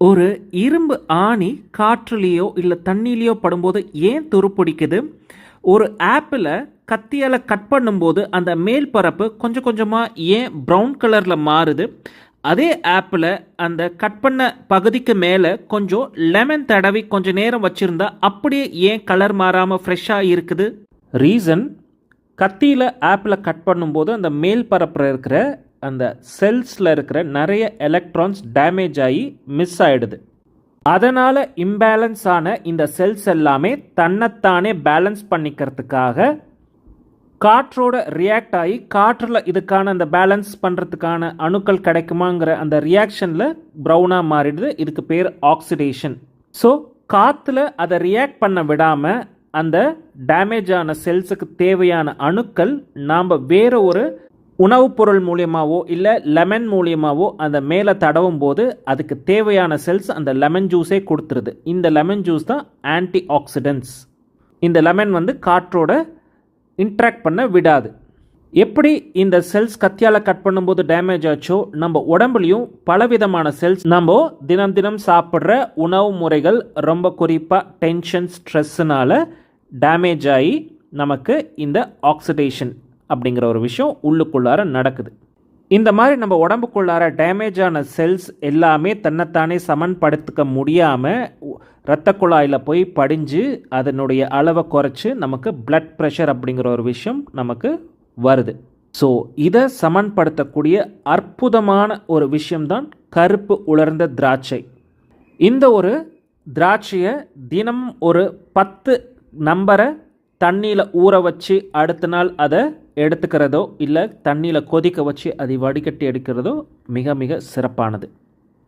ஒரு இரும்பு ஆணி காற்றுலேயோ இல்லை தண்ணியிலையோ படும்போது ஏன் துருப்பிடிக்குது? ஒரு ஆப்பிளை கத்தியால் கட் பண்ணும்போது அந்த மேல் பரப்பு கொஞ்சம் கொஞ்சமாக ஏன் ப்ரௌன் கலரில் மாறுது? அதே ஆப்பில் அந்த கட் பண்ண பகுதிக்கு மேலே கொஞ்சம் லெமன் தடவி கொஞ்சம் நேரம் வச்சுருந்தா அப்படியே ஏன் கலர் மாறாமல் ஃப்ரெஷ்ஷாக இருக்குது? ரீசன் கத்தியில் ஆப்பில் கட் பண்ணும்போது அந்த மேல் பரப்பில் இருக்கிற அந்த செல்ஸில் இருக்கிற நிறைய எலக்ட்ரான்ஸ் டேமேஜ் ஆகி மிஸ் ஆகிடுது அதனால் இம்பேலன்ஸ் ஆன இந்த செல்ஸ் எல்லாமே தன்னைத்தானே பேலன்ஸ் பண்ணிக்கிறதுக்காக காற்றோட ரியாக்ட் ஆகி காற்றில் இதுக்கான அந்த பேலன்ஸ் பண்ணுறதுக்கான அணுக்கள் கிடைக்குமாங்கிற அந்த ரியாக்ஷனில் ப்ரௌனாக மாறிடுது. இதுக்கு பேர் ஆக்சிடேஷன் ஸோ காற்றுல அதை ரியாக்ட் பண்ண விடாமல் அந்த டேமேஜ் ஆன செல்ஸுக்கு தேவையான அணுக்கள் நாம் வேறு ஒரு உணவுப் பொருள் மூலியமாகவோ இல்லை லெமன் மூலியமாகவோ அந்த மேலே தடவும் போது அதுக்கு தேவையான செல்ஸ் அந்த லெமன் ஜூஸே கொடுத்துருது. இந்த லெமன் ஜூஸ் தான் ஆன்டி ஆக்சிடென்ட்ஸ் இந்த லெமன் வந்து காற்றோட இன்ட்ராக்ட் பண்ண விடாது. எப்படி இந்த செல்ஸ் கத்தியால் கட் பண்ணும்போது டேமேஜ் ஆச்சோ நம்ம உடம்புலையும் பலவிதமான செல்ஸ் நம்ம தினம் தினம் சாப்பிட்ற உணவு முறைகள் ரொம்ப குறிப்பாக டென்ஷன் ஸ்ட்ரெஸ்ஸுனால டேமேஜ் ஆகி நமக்கு இந்த ஆக்சிடேஷன் அப்படிங்கிற ஒரு விஷயம் உள்ளுக்குள்ளார நடக்குது. இந்த மாதிரி நம்ம உடம்புக்குள்ளார டேமேஜ் ஆன செல்ஸ் எல்லாமே தன்னைத்தானே சமன்படுத்திக்க முடியாமல் இரத்த குழாயில் போய் படிஞ்சு அதனுடைய அளவை குறைச்சி நமக்கு பிளட் ப்ரெஷர் அப்படிங்கிற ஒரு விஷயம் நமக்கு வருது. ஸோ இதை சமன்படுத்தக்கூடிய அற்புதமான ஒரு விஷயம்தான் கருப்பு உலர்ந்த திராட்சை. இந்த ஒரு திராட்சையை தினம் ஒரு பத்து நம்பரை தண்ணியில் ஊற வச்சு அடுத்த நாள் அதை எடுத்துக்கிறதோ இல்லை தண்ணியில் கொதிக்க வச்சு அதை வடிகட்டி எடுக்கிறதோ மிக மிக சிறப்பானது.